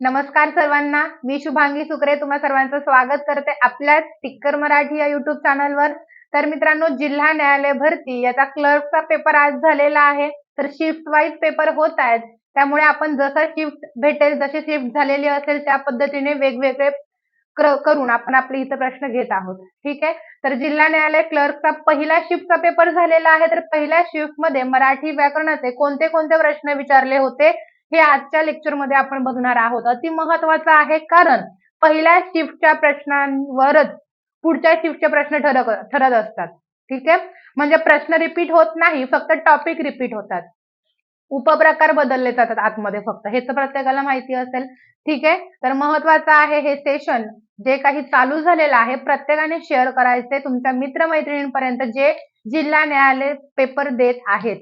नमस्कार सर्वांना. मी शुभांगी सुकरे. तुम्हा सर्वांचं स्वागत करते आपल्या टिक्कर मराठी या युट्यूब चॅनलवर तर मित्रांनो जिल्हा न्यायालय भरती याचा क्लर्कचा पेपर आज झालेला आहे. तर शिफ्ट वाईज पेपर होत आहेत. त्यामुळे आपण जसं शिफ्ट भेटेल जशी शिफ्ट झालेली असेल त्या पद्धतीने वेगवेगळे करून आपण आपले इथं प्रश्न घेत आहोत. ठीक आहे? तर जिल्हा न्यायालय क्लर्कचा पहिला शिफ्टचा पेपर झालेला आहे. तर पहिल्या शिफ्टमध्ये मराठी व्याकरणाचे कोणते कोणते प्रश्न विचारले होते? हे आजच्या लेक्चरमध्ये आपण बघणार आहोत. अति महत्वाचं आहे कारण पहिल्या शिफ्टच्या प्रश्नांवरच पुढच्या शिफ्टचे प्रश्न ठरत ठरत असतात. ठीक आहे? म्हणजे प्रश्न रिपीट होत नाही फक्त टॉपिक रिपीट होतात. उपप्रकार बदलले जातात आतमध्ये फक्त. हे तर प्रत्येकाला माहिती असेल. ठीक आहे? तर महत्वाचं आहे हे सेशन जे काही चालू झालेलं आहे प्रत्येकाने शेअर करायचे तुमच्या मित्रमैत्रिणींपर्यंत जे जिल्हा न्यायालय पेपर देत आहेत.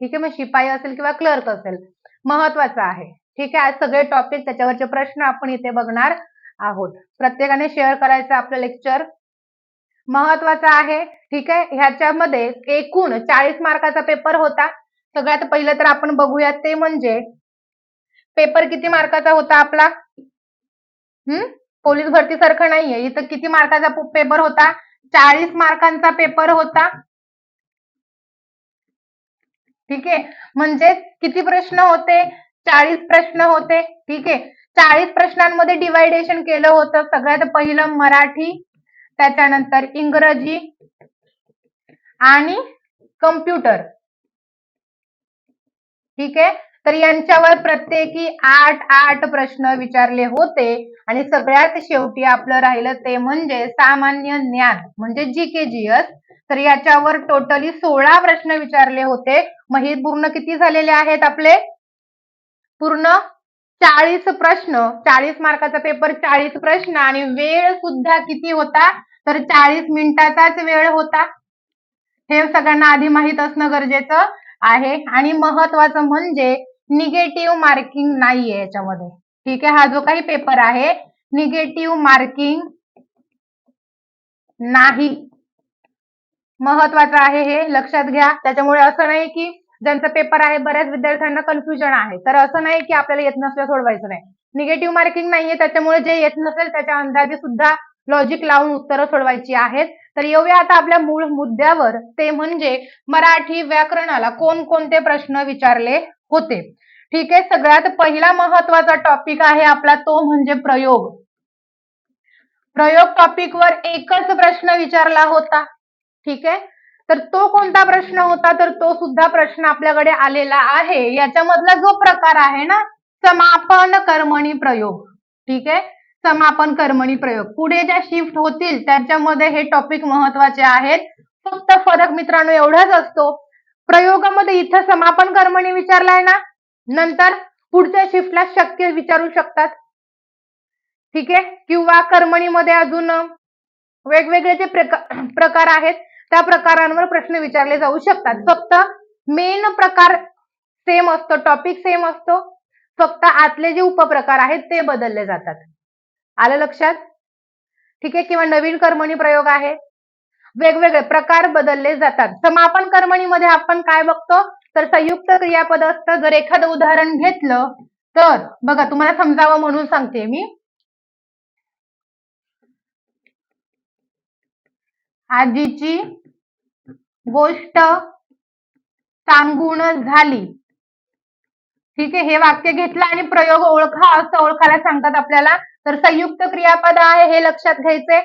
ठीक आहे? मग शिपाई असेल किंवा क्लर्क असेल. महत्वाचं आहे. ठीक आहे? आज सगळे टॉपिक त्याच्यावरचे प्रश्न आपण इथे बघणार आहोत. प्रत्येकाने शेअर करायचं आपलं लेक्चर महत्वाचं आहे. ठीक आहे? ह्याच्यामध्ये एकूण चाळीस मार्काचा पेपर होता. सगळ्यात पहिलं तर आपण बघूयात ते म्हणजे पेपर किती मार्काचा होता आपला? हम्म? पोलीस भरती सारखं नाहीये. इथं किती मार्काचा पेपर होता? चाळीस मार्कांचा पेपर होता. ठीक आहे? म्हणजे किती प्रश्न होते? चाळीस प्रश्न होते. ठीक आहे? चाळीस प्रश्नांमध्ये डिवायडेशन केलं होतं. सगळ्यात पहिलं मराठी त्याच्यानंतर इंग्रजी आणि कम्प्युटर ठीक आहे? तर यांच्यावर प्रत्येकी आठ आठ प्रश्न विचारले होते. आणि सगळ्यात शेवटी आपलं राहिलं ते म्हणजे सामान्य ज्ञान म्हणजे जी के जी एस तर याच्यावर टोटली सोळा प्रश्न विचारले होते. मग हे पूर्ण किती झालेले आहेत आपले? पूर्ण चाळीस प्रश्न. चाळीस मार्काचा पेपर चाळीस प्रश्न. आणि वेळ सुद्धा किती होता? तर चाळीस मिनिटाचाच वेळ होता. हे सगळ्यांना आधी माहीत असणं गरजेचं आहे. आणि महत्वाचं म्हणजे निगेटिव्ह मार्किंग नाहीये याच्यामध्ये. ठीक आहे? हा जो काही पेपर आहे निगेटिव्ह मार्किंग नाही. महत्वाचं आहे हे लक्षात घ्या. त्याच्यामुळे असं नाही की ज्यांचा पेपर आहे बऱ्याच विद्यार्थ्यांना कन्फ्युजन आहे. तर असं नाही की आपल्याला येत नसलं सोडवायचं नाही. निगेटिव्ह मार्किंग नाहीये त्याच्यामुळे जे येत नसेल त्याच्या अंदाजे सुद्धा लॉजिक लावून उत्तरं सोडवायची आहेत. तर येऊया आता आपल्या मूळ मुद्द्यावर. ते म्हणजे मराठी व्याकरणाला कोणकोणते प्रश्न विचारले? होते. ठीक आहे सगळ्यात पहिला महत्त्वाचा टॉपिक आहे आपला तो म्हणजे प्रयोग. प्रयोग टॉपिकवर एकच प्रश्न विचारला होता. ठीक आहे? तर तो कोणता प्रश्न होता? तर तो सुद्धा प्रश्न आपल्याकडे आलेला आहे. याच्यामधला जो प्रकार आहे ना समापन कर्मणी प्रयोग. ठीक आहे? समापन कर्मणी प्रयोग. पुढे ज्या शिफ्ट होतील त्याच्यामध्ये हे टॉपिक महत्त्वाचे आहेत. फक्त फरक मित्रांनो एवढाच असतो. प्रयोगामध्ये इथं समापन कर्मणी विचारलाय ना? नंतर पुढच्या शिफ्टला शक्य विचारू शकतात. ठीक आहे? किंवा कर्मणीमध्ये अजून वेगवेगळे जे प्रकार आहेत त्या प्रकारांवर प्रश्न विचारले जाऊ शकतात. फक्त मेन प्रकार सेम असतो टॉपिक सेम असतो. फक्त आतले जे उपप्रकार आहेत ते बदलले जातात. आलं लक्षात? ठीक आहे? किंवा नवीन कर्मणी प्रयोग आहे. वेगवेगळे प्रकार बदलले जातात. समापन कर्मणीमध्ये आपण काय बघतो? तर संयुक्त क्रियापद असतं. जर एखादं उदाहरण घेतलं तर बघा तुम्हाला समजावं म्हणून सांगते मी. आजीची गोष्ट सांगून झाली. ठीक आहे हे वाक्य घेतलं आणि प्रयोग ओळखा असं ओळखायला सांगतात आपल्याला. तर संयुक्त क्रियापद आहे हे लक्षात घ्यायचे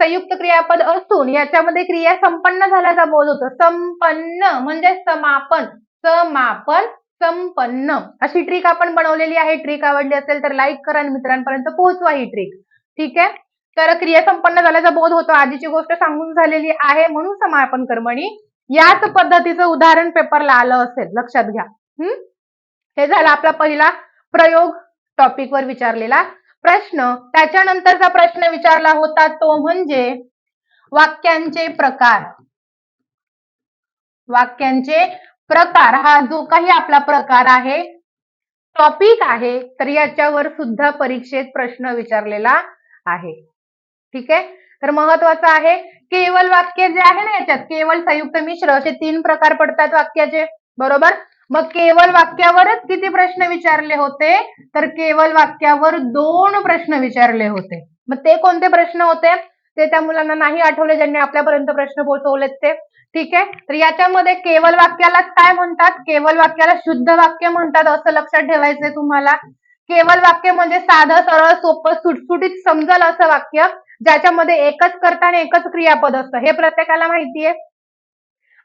संयुक्त क्रियापद असून याच्यामध्ये क्रिया संपन्न झाल्याचा बोध होतो. संपन्न म्हणजे समापन. समापन संपन्न. अशी ट्रिक आपण बनवलेली आहे. ट्रिक आवडली असेल तर लाईक करा आणि मित्रांपर्यंत पोहोचवा ही ट्रिक ठीक आहे? तर क्रिया संपन्न झाल्याचा बोध होतो. आधीची गोष्ट सांगून झालेली आहे. म्हणून समापन कर्मणी याच पद्धतीचं उदाहरण पेपरला आलं असेल. लक्षात घ्या. हम्म? हे झालं आपला पहिला प्रयोग टॉपिकवर विचारलेला. प्रश्न त्याच्यानंतरचा प्रश्न विचारला होता तो म्हणजे वाक्यांचे प्रकार. वाक्यांचे प्रकार हा जो काही आपला प्रकार आहे टॉपिक आहे तर याच्यावर सुद्धा परीक्षेत प्रश्न विचारलेला आहे. ठीक आहे? तर महत्वाचं आहे केवळ वाक्य जे आहे ना याच्यात केवळ संयुक्त मिश्र असे तीन प्रकार पडतात वाक्याचे. बरोबर? मग केवळ वाक्यावरच किती प्रश्न विचारले होते? तर केवळ वाक्यावर दोन प्रश्न विचारले होते. मग ते कोणते प्रश्न होते? ते त्या मुलांना नाही आठवले ज्यांनी आपल्यापर्यंत प्रश्न पोहोचवलेत ते. ठीक आहे? तर याच्यामध्ये केवळ वाक्यालाच काय म्हणतात? केवळ वाक्याला शुद्ध वाक्य म्हणतात असं लक्षात ठेवायचंय तुम्हाला. केवळ वाक्य म्हणजे साधं सरळ सोपं सुटसुटीत समजल असं वाक्य ज्याच्यामध्ये एकच कर्ता आणि एकच क्रियापद असतं. हे प्रत्येकाला माहितीये.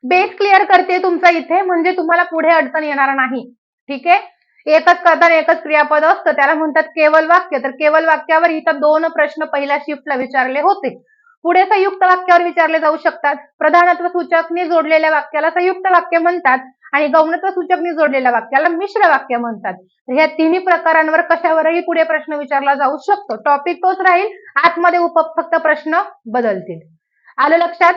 बेस क्लिअर करते तुमचा इथे म्हणजे तुम्हाला पुढे अडचण येणार नाही. ठीक आहे? एकच करताना एकच क्रियापद असतं. त्याला म्हणतात केवल वाक्य. तर केवल वाक्यावर इथं दोन प्रश्न पहिल्या शिफ्टला विचारले होते. पुढे संयुक्त वाक्यावर विचारले जाऊ शकतात. प्रधानत्व सूचकने जोडलेल्या वाक्याला संयुक्त वाक्य म्हणतात आणि गौणत्व सूचकने जोडलेल्या वाक्याला मिश्र वाक्य म्हणतात. ह्या तिन्ही प्रकारांवर कशावरही पुढे प्रश्न विचारला जाऊ शकतो. टॉपिक तोच राहील. आतमध्ये उप फक्त प्रश्न बदलतील. आलं लक्षात?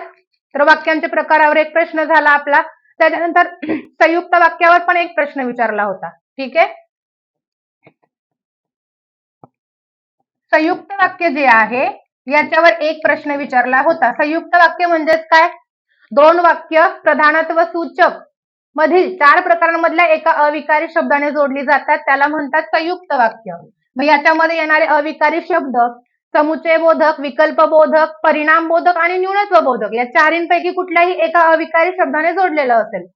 तर वाक्यांच्या प्रकारावर एक प्रश्न झाला आपला. त्याच्यानंतर संयुक्त वाक्यावर पण एक प्रश्न विचारला होता. ठीक आहे? संयुक्त वाक्य जे आहे याच्यावर एक प्रश्न विचारला होता. संयुक्त वाक्य म्हणजेच काय? दोन वाक्य प्रधानत्व सूचक. मधील चार प्रकारांमधल्या एका अविकारी शब्दाने जोडली जातात. त्याला म्हणतात संयुक्त वाक्य. मग याच्यामध्ये येणारे अविकारी शब्द समुचय बोधक विकल्प बोधक परिणाम बोधक आणि न्यूनत्व बोधक या चारींपैकी कुठल्याही एका अविकारी शब्दाने जोडलेलं असेल.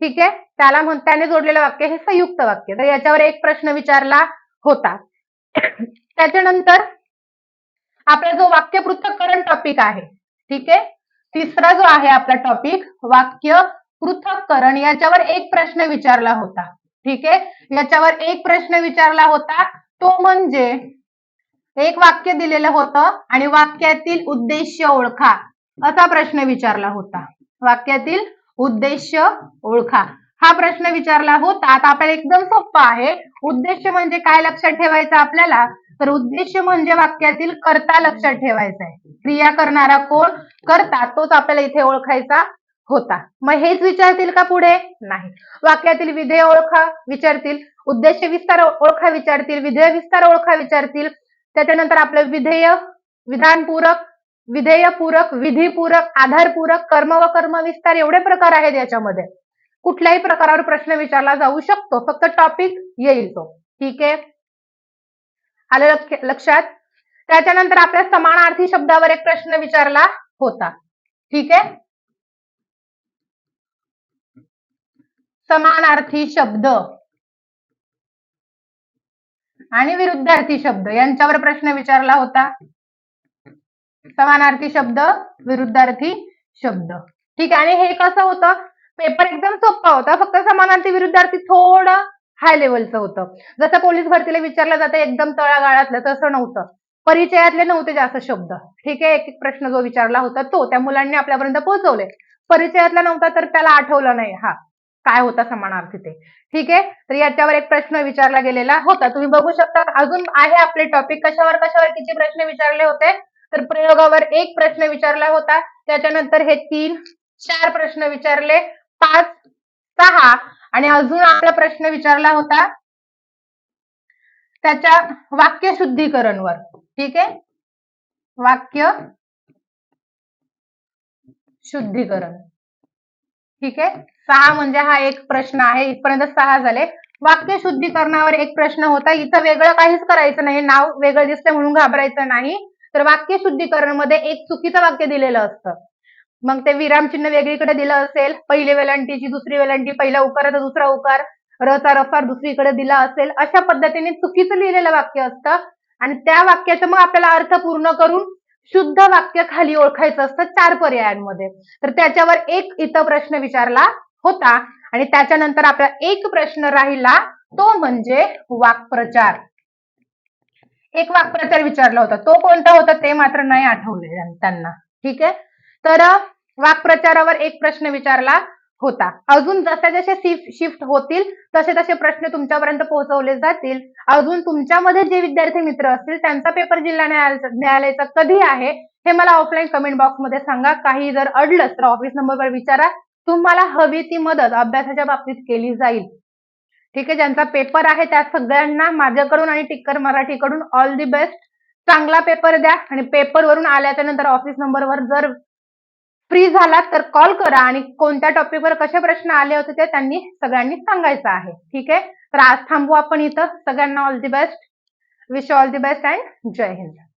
ठीक आहे? त्याला म्हण त्याने जोडलेलं वाक्य हे संयुक्त वाक्य. तर याच्यावर एक प्रश्न विचारला होता. त्याच्यानंतर आपला जो वाक्य पृथक्करण टॉपिक आहे ठीक आहे? तिसरा जो आहे आपला टॉपिक वाक्य पृथक्करण याच्यावर एक प्रश्न विचारला होता. ठीक आहे? याच्यावर एक प्रश्न विचारला होता तो म्हणजे एक वाक्य दिलेलं होतं आणि वाक्यातील उद्देश ओळखा असा प्रश्न विचारला होता. वाक्यातील उद्देश ओळखा. हा प्रश्न विचारला होता. आता आपल्याला एकदम सोपा आहे. उद्देश म्हणजे काय लक्षात ठेवायचं आपल्याला? तर उद्देश म्हणजे वाक्यातील कर्ता लक्षात ठेवायचा आहे. क्रिया करणारा कोण? करता. तोच आपल्याला इथे ओळखायचा होता. मग हेच विचारतील का पुढे? नाही. वाक्यातील विधेय ओळखा विचारतील. उद्देश विस्तार ओळखा विचारतील. विधेय विस्तार ओळखा विचारतील. त्याच्यानंतर आपलं विधेय विधानपूरक विधेयपूरक विधीपूरक आधारपूरक कर्म व कर्म विस्तार एवढे प्रकार आहेत याच्यामध्ये. कुठल्याही प्रकारावर प्रश्न विचारला जाऊ शकतो. फक्त टॉपिक येईल तो. ठीक आहे? आलं लक्षात? त्याच्यानंतर आपल्या समानार्थी शब्दावर एक प्रश्न विचारला होता. ठीक आहे? समानार्थी शब्द. आणि विरुद्धार्थी शब्द. यांच्यावर प्रश्न विचारला होता. समानार्थी शब्द विरुद्धार्थी शब्द. ठीक आहे. आणि हे कसं होतं? पेपर एकदम सोपा होता. फक्त समानार्थी विरुद्धार्थी थोडं हाय लेवलचं होतं. जसं पोलीस भरतीला विचारलं जातं एकदम तळागाळातलं तसं नव्हतं. परिचयातले नव्हते जास्त शब्द. ठीक आहे. एक एक प्रश्न जो विचारला होता तो त्या मुलांनी आपल्यापर्यंत पोहोचवले. परिचयातला नव्हता तर त्याला आठवलं नाही. हा. काय होता समानार्थी ते ठीक आहे? तर याच्यावर एक प्रश्न विचारला गेलेला होता. तुम्ही बघू शकता अजून आहे आपले टॉपिक कशावर कशावर किती प्रश्न विचारले होते? तर प्रयोगावर एक प्रश्न विचारला होता. त्याच्यानंतर हे तीन चार प्रश्न विचारले. पाच सहा आणि अजून आपला प्रश्न विचारला होता त्याच्या वाक्य शुद्धीकरणवर ठीक आहे? वाक्य शुद्धीकरण. ठीक आहे? सहा म्हणजे हा एक प्रश्न आहे. इथपर्यंत सहा झाले. वाक्य शुद्धीकरणावर एक प्रश्न होता. इथं वेगळं काहीच करायचं नाही. नाव वेगळं दिसतंय म्हणून घाबरायचं नाही. तर वाक्य शुद्धीकरणमध्ये एक चुकीचं वाक्य दिलेलं असतं. मग ते विरामचिन्ह वेगळीकडे दिलं असेल. पहिली वेलांटीची दुसरी वेलांटी पहिला उकाराचा दुसरा उकार. रचा रफार दुसरीकडे दिला असेल. अशा पद्धतीने चुकीचं लिहिलेलं वाक्य असतं. आणि त्या वाक्याचं मग आपल्याला अर्थ पूर्ण करून शुद्ध वाक्य खाली ओळखायचं असतं चार पर्यायांमध्ये. तर त्याच्यावर एक इथं प्रश्न विचारला होता आणि त्याच्यानंतर आपला एक प्रश्न राहिला तो म्हणजे वाक्प्रचार. एक वाक्प्रचार विचारला होता. तो कोणता होता ते मात्र नाही आठवले त्यांना. ठीक आहे? तर वाक्प्रचारावर एक प्रश्न विचारला. होता. अजून जसे जसे शिफ्ट होतील तसे तसे प्रश्न तुमच्यापर्यंत पोहोचवले जातील. अजून तुमच्यामध्ये जे विद्यार्थी मित्र असतील त्यांचा पेपर जिल्हा न्यायालयाचा कधी आहे हे मला ऑफलाईन कमेंट बॉक्समध्ये सांगा. काही जर अडलं तर ऑफिस नंबरवर विचारा. तुम्हाला हवी ती मदत अभ्यासाच्या बाबतीत केली जाईल. ठीक आहे ज्यांचा पेपर आहे त्या सगळ्यांना माझ्याकडून आणि टिक्कर मराठीकडून ऑल दी बेस्ट चांगला पेपर द्या आणि पेपर वरून आल्याच्यानंतर ऑफिस नंबरवर जर फ्री झालात तर कॉल करा आणि कोणत्या टॉपिकवर कसे प्रश्न आले होते ते त्यांनी सगळ्यांनी सांगायचं आहे. ठीक आहे? तर आज थांबू आपण इथं. सगळ्यांना all the best wish all the best and Jai Hind.